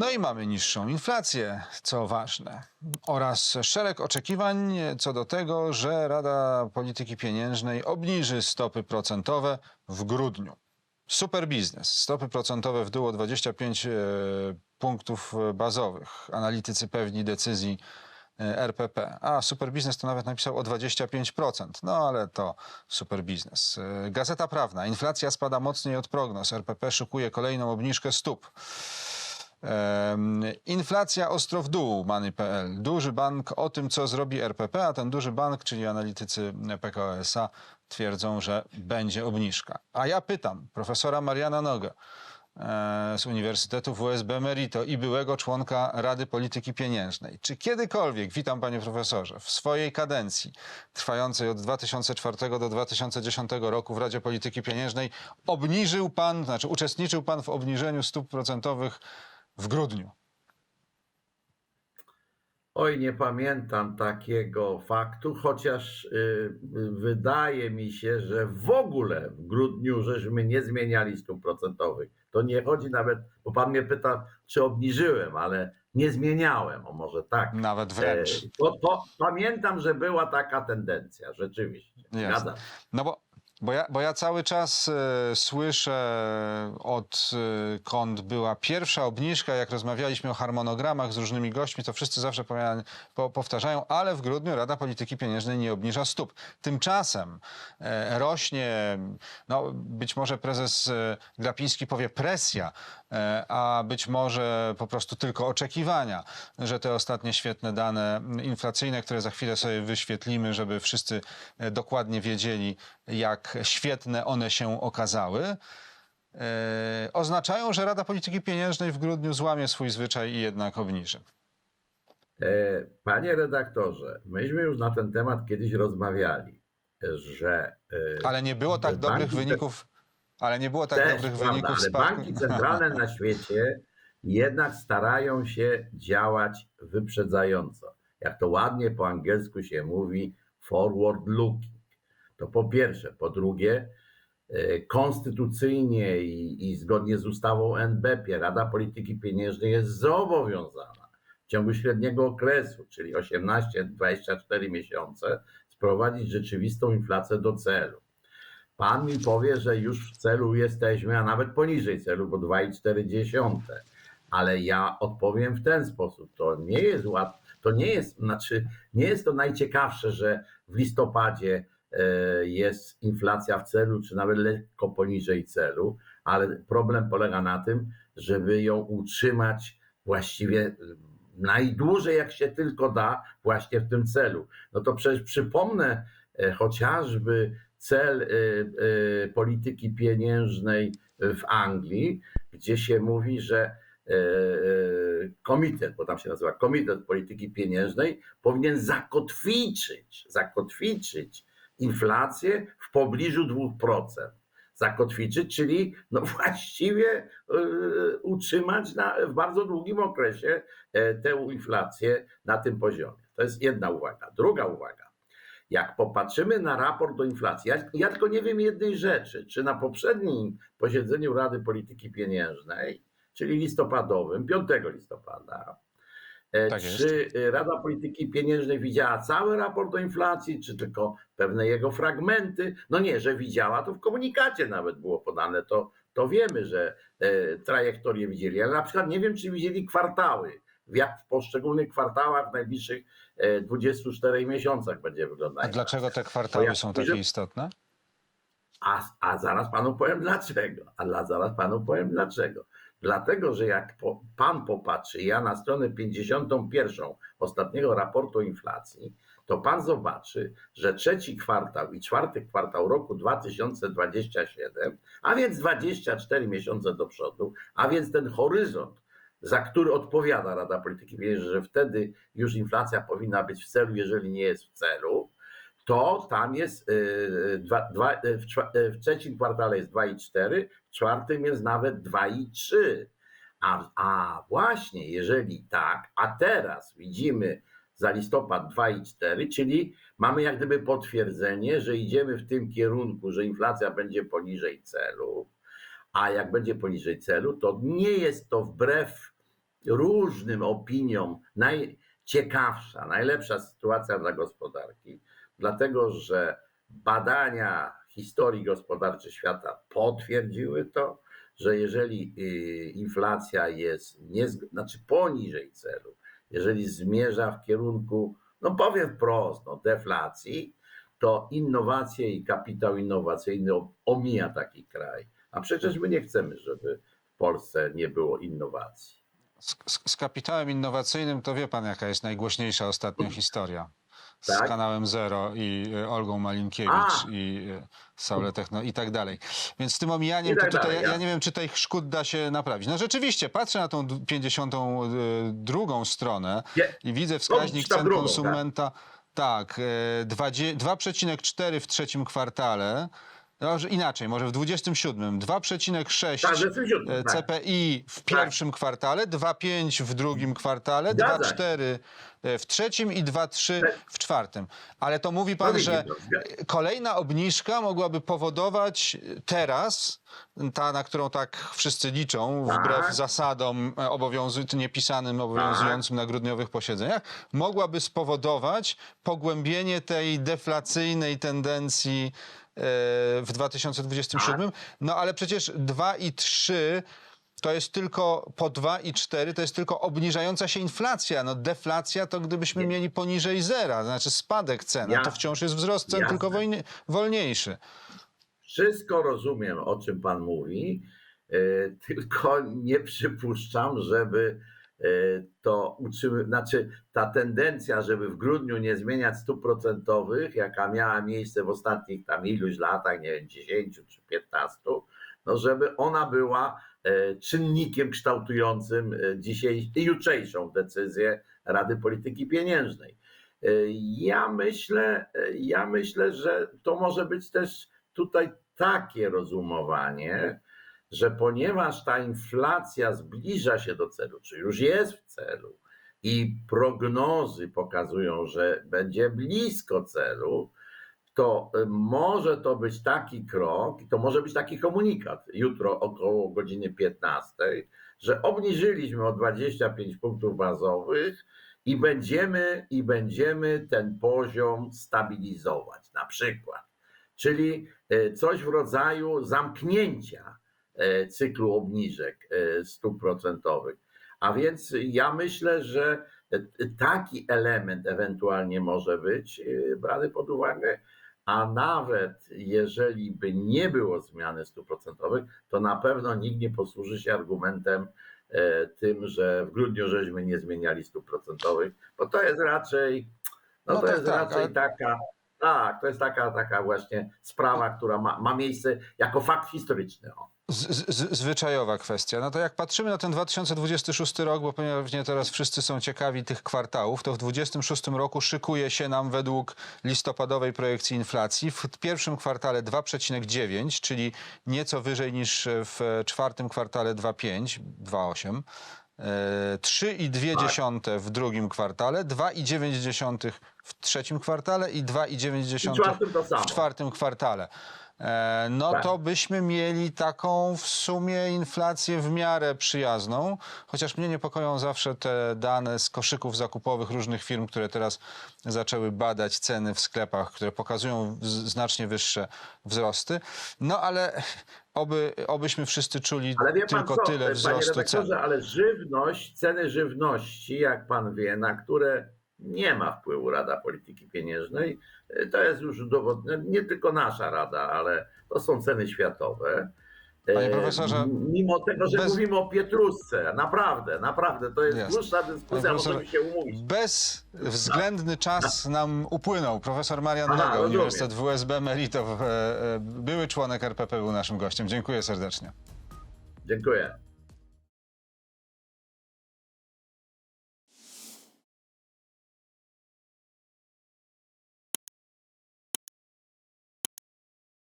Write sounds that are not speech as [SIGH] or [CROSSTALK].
No i mamy niższą inflację, co ważne, oraz szereg oczekiwań co do tego, że Rada Polityki Pieniężnej obniży stopy procentowe w grudniu. Super biznes. Stopy procentowe w dół o 25 e, punktów bazowych. Analitycy pewni decyzji e, RPP. A super biznes to nawet napisał o 25%. No ale to super biznes. E, Gazeta Prawna. Inflacja spada mocniej od prognoz. RPP szykuje kolejną obniżkę stóp. Inflacja ostro w dół, Many.pl. Duży bank o tym, co zrobi RPP, a ten duży bank, czyli analitycy PKO SA, twierdzą, że będzie obniżka. A ja pytam profesora Mariana Noga e, z Uniwersytetu WSB Merito i byłego członka Rady Polityki Pieniężnej. Czy kiedykolwiek, witam panie profesorze, w swojej kadencji trwającej od 2004 do 2010 roku w Radzie Polityki Pieniężnej obniżył pan, znaczy uczestniczył pan w obniżeniu stóp procentowych w grudniu? Oj, nie pamiętam takiego faktu, chociaż y, wydaje mi się, że w ogóle w grudniu żeśmy nie zmieniali stóp procentowych. To nie chodzi nawet, bo pan mnie pyta, czy obniżyłem, ale nie zmieniałem, o może tak. Nawet wręcz. E, To, to pamiętam, że była taka tendencja, rzeczywiście. Jasne. Zgadzam. No bo, bo, ja, bo ja cały czas e, słyszę od e, kąt była pierwsza obniżka, jak rozmawialiśmy o harmonogramach z różnymi gośćmi, to wszyscy zawsze po, powtarzają, ale w grudniu Rada Polityki Pieniężnej nie obniża stóp. Tymczasem rośnie, no być może prezes e, Glapiński powie presja, a być może po prostu tylko oczekiwania, że te ostatnie świetne dane inflacyjne, które za chwilę sobie wyświetlimy, żeby wszyscy e, dokładnie wiedzieli, jak świetne one się okazały, e, oznaczają, że Rada Polityki Pieniężnej w grudniu złamie swój zwyczaj i jednak obniży. E, Panie redaktorze, myśmy już na ten temat kiedyś rozmawiali, że e, Ale nie było tak dobrych te- wyników. Ale nie było tak Też, dobrych prawda, wyników ale spadku. banki centralne na [LAUGHS] świecie jednak starają się działać wyprzedzająco. Jak to ładnie po angielsku się mówi, forward looking. To po pierwsze. Po drugie, e, konstytucyjnie i, i zgodnie z ustawą NBP Rada Polityki Pieniężnej jest zobowiązana w ciągu średniego okresu, czyli 18-24 miesiące, sprowadzić rzeczywistą inflację do celu. Pan mi powie, że już w celu jesteśmy, a nawet poniżej celu, bo 2,4. Ale ja odpowiem w ten sposób. To nie jest łat, to nie jest, znaczy, nie jest to najciekawsze, że w listopadzie e, jest inflacja w celu, czy nawet lekko poniżej celu, ale problem polega na tym, żeby ją utrzymać właściwie najdłużej, jak się tylko da, właśnie w tym celu. No to przecież przypomnę e, chociażby cel y, y, polityki pieniężnej w Anglii, gdzie się mówi, że y, komitet, bo tam się nazywa Komitet Polityki Pieniężnej, powinien zakotwiczyć, zakotwiczyć inflację w pobliżu 2%. Zakotwiczyć, czyli no właściwie utrzymać na, w bardzo długim okresie e, tę inflację na tym poziomie. To jest jedna uwaga. Druga uwaga jak popatrzymy na raport o inflacji, ja, ja tylko nie wiem jednej rzeczy, czy na poprzednim posiedzeniu Rady Polityki Pieniężnej, czyli listopadowym, 5 listopada, e, Tak czy Rada Polityki Pieniężnej widziała cały raport o inflacji, czy tylko pewne jego fragmenty? No nie, że widziała, to w komunikacie nawet było podane, to, to wiemy, że e, trajektorię widzieli, ale na przykład nie wiem, czy widzieli kwartały, jak w poszczególnych kwartałach w najbliższych e, 24 miesiącach będzie wyglądać. A dlaczego te kwartały ja są takie istotne? A, a zaraz panu powiem dlaczego. A dla, zaraz panu powiem dlaczego. Dlatego, że jak po, pan popatrzy, ja na stronę 51 ostatniego raportu inflacji, to pan zobaczy, że trzeci kwartał i czwarty kwartał roku 2027, a więc 24 miesiące do przodu, a więc ten horyzont, za który odpowiada Rada Polityki Pieniężnej, że wtedy już inflacja powinna być w celu, jeżeli nie jest w celu, to tam jest y, dwa, dwa, y, w, y, w trzecim kwartale jest 2,4, w czwartym jest nawet 2,3. A, a właśnie, jeżeli tak, a teraz widzimy za listopad 2,4, czyli mamy jak gdyby potwierdzenie, że idziemy w tym kierunku, że inflacja będzie poniżej celu, a jak będzie poniżej celu, to nie jest to wbrew różnym opiniom najciekawsza, najlepsza sytuacja dla gospodarki, dlatego że badania historii gospodarczej świata potwierdziły to, że jeżeli y, inflacja jest nie, znaczy poniżej celu, jeżeli zmierza w kierunku, no powiem wprost, no deflacji, to innowacje i kapitał innowacyjny omija taki kraj. A przecież my nie chcemy, żeby w Polsce nie było innowacji. Z, z, kapitałem innowacyjnym to wie pan, jaka jest najgłośniejsza ostatnio historia. Z Tak? kanałem Zero i y, Olgą Malinkiewicz A! i y, Saule Techno i tak dalej. Więc z tym omijaniem tak to tutaj dalej, ja, ja nie wiem, czy tych szkód da się naprawić. No rzeczywiście, patrzę na tą d- 52 stronę Nie, i widzę wskaźnik ta cen drugą, konsumenta. Tak, dwadzie- 2,4 w trzecim kwartale. No, że inaczej, może w 27. 2,6 tak, że coś E, CPI w Tak. pierwszym kwartale, 2,5 w drugim kwartale, Zgadza się. 2,4 w trzecim i 2,3 w czwartym. Ale to mówi No pan, widzi że pan, kolejna obniżka mogłaby powodować teraz, ta, na którą tak wszyscy liczą, Tak. wbrew zasadom e, obowiązu- niepisanym obowiązującym na grudniowych posiedzeniach, mogłaby spowodować pogłębienie tej deflacyjnej tendencji e, w 2027. No ale przecież 2 i 3 to jest tylko po 2 i 4 to jest tylko obniżająca się inflacja. No deflacja to gdybyśmy mieli poniżej zera, znaczy spadek cen, a to wciąż jest wzrost cen, Jasne. tylko wolniejszy. Wszystko rozumiem, o czym Pan mówi, e, tylko nie przypuszczam, żeby e, to utrzymywać, znaczy ta tendencja, żeby w grudniu nie zmieniać stóp procentowych, jaka miała miejsce w ostatnich tam iluś latach, nie wiem, 10 czy 15, no żeby ona była e, czynnikiem kształtującym e, dzisiaj, jutrzejszą decyzję Rady Polityki Pieniężnej. Ja myślę, ja myślę, że to może być też tutaj takie rozumowanie, że ponieważ ta inflacja zbliża się do celu, czy już jest w celu i prognozy pokazują, że będzie blisko celu, to y, może to być taki krok, to może być taki komunikat jutro około godziny 15, że obniżyliśmy o 25 punktów bazowych i będziemy, i będziemy ten poziom stabilizować. Na przykład czyli e, coś w rodzaju zamknięcia cyklu obniżek e, stóp procentowych. A więc ja myślę, że e, taki element ewentualnie może być e, brany pod uwagę, a nawet jeżeli by nie było zmiany stóp procentowych, to na pewno nikt nie posłuży się argumentem e, tym, że w grudniu żeśmy nie zmieniali stóp procentowych, bo to jest raczej, no, No to tak, jest tak, raczej ale- taka, tak, to jest taka, taka właśnie sprawa, która ma, ma miejsce jako fakt historyczny. Z, z, zwyczajowa kwestia. No to jak patrzymy na ten 2026 rok, bo pewnie teraz wszyscy są ciekawi tych kwartałów, to w 2026 roku szykuje się nam według listopadowej projekcji inflacji w pierwszym kwartale 2,9, czyli nieco wyżej niż w czwartym kwartale 2,5, 2,8. E, 3,2 w drugim kwartale, 2,9 w trzecim kwartale i I 2,9 czwartym to samo. w czwartym kwartale. E, No Tak. to byśmy mieli taką w sumie inflację w miarę przyjazną, chociaż mnie niepokoją zawsze te dane z koszyków zakupowych różnych firm, które teraz zaczęły badać ceny w sklepach, które pokazują znacznie wyższe wzrosty. No ale oby, obyśmy wszyscy czuli tylko co, tyle wzrostu cen. ale żywność, ceny żywności, jak pan wie, na które nie ma wpływu Rada Polityki Pieniężnej, y, to jest już udowodnione, nie tylko nasza Rada, ale to są ceny światowe. Panie E, profesorze, m- Mimo tego, że bez- mówimy o Pietrusce, naprawdę, naprawdę, to jest Jest. dłuższa Panie dyskusja, profesorze, możemy się umówić. Bezwzględny czas nam upłynął. Profesor Marian Aha, Noga. Uniwersytet WSB Merito, e, e, były członek RPP był naszym gościem. Dziękuję serdecznie. Dziękuję.